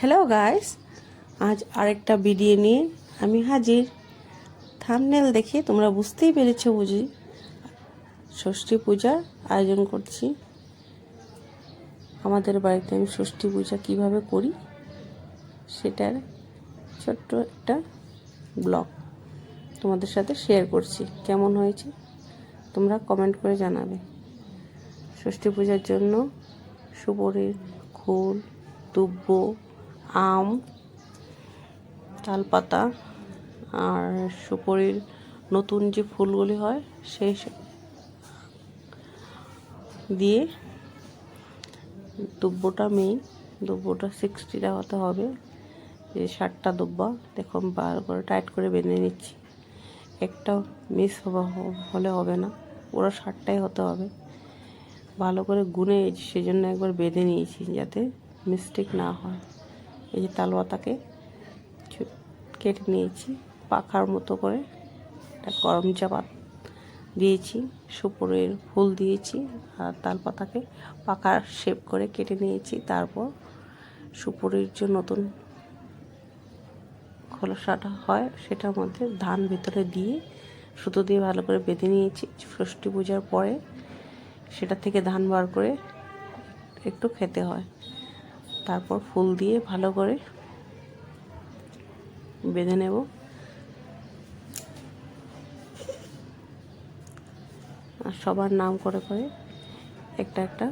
Hello guys আজ আরেকটা video নিয়ে আমি হাজির। থামনেল দেখে তোমরা বুঝতেই পেরেছ বুঝি। ষষ্ঠী পূজার আয়োজন করছি। আমাদের বাড়িতে আমি ষষ্ঠী পূজা কীভাবে করি, সেটার ছোট্ট একটা ব্লগ তোমাদের সাথে শেয়ার করছি। কেমন হয়েছে, তোমরা কমেন্ট করে জানাবে। ষষ্ঠী পূজার জন্য সুপরের খোল, দুব্ব আম তালপাতা আর সুপরির নতুন যে ফুলগুলি হয় সেই দিয়ে দুব্বটা মেইন দুব্বটা সিক্সটিটা হতে হবে। যে ষাটটা দুব্বা, দেখো আমি বার করে টাইট করে বেঁধে নিচ্ছি। একটা মিস হলে হবে না, পুরো ষাটটাই হতে হবে। ভালো করে গুনে সেজন্য একবার বেঁধে নিয়েছি যাতে মিস্টেক না হয়। এই যে তালপাতাকে কেটে নিয়েছি, পাখার মতো করে একটা গরম চাপা দিয়েছি, সুপুরের ফুল দিয়েছি আর তালপাতাকে পাখার শেপ করে কেটে নিয়েছি। তারপর সুপুরের যে নতুন খোলসাটা হয় সেটার মধ্যে ধান ভিতরে দিয়ে সুতো দিয়ে ভালো করে বেঁধে নিয়েছি। ষষ্ঠী পূজার পরে সেটা থেকে ধান বার করে একটু খেতে হয়। তারপর ফুল দিয়ে ভালো করে বেঁধে নেব। আর সবার নাম করে করে একটা একটা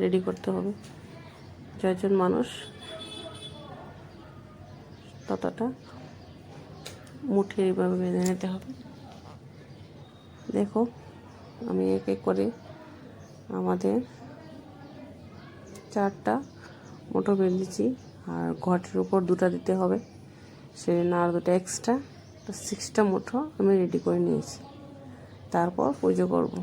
রেডি করতে হবে। যজন মানুষ ততটা মুঠে এইভাবে বেঁধে নিতে হবে। দেখো আমি এক এক করে আমাদের চারটা মুঠো বেঁধেছি আর ঘটের উপর দুটো দিতে হবে। সেজন্য আর দুটো এক্সট্রা তো সিক্সটা মুঠো আমি রেডি করে নিয়েছি। তারপর পুজো করব।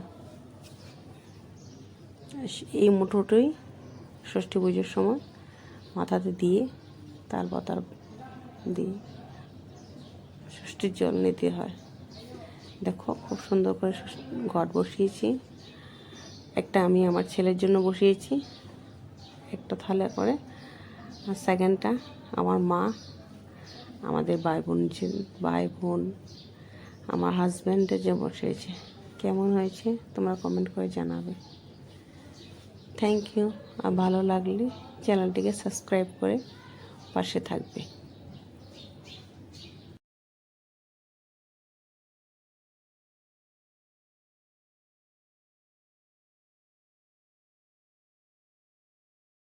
এই মুঠোটাই ষষ্ঠী পুজোর সময় মাথাতে দিয়ে তারপর তার দিয়ে ষষ্ঠীর জল নিতে হয়। দেখো খুব সুন্দর করে ঘট বসিয়েছি। একটা আমি আমার ছেলের জন্য বসিয়েছি। একটা থালা করে আর সেকেন্ডটা আমার মা, আমাদের ভাই বোন ভাই বোন আমার হাজব্যান্ডের যে বসেছে। কেমন হয়েছে? তোমরা কমেন্ট করে জানাবে। থ্যাংক ইউ আর ভালো লাগলে চ্যানেলটিকে সাবস্ক্রাইব করে পাশে থাকবে।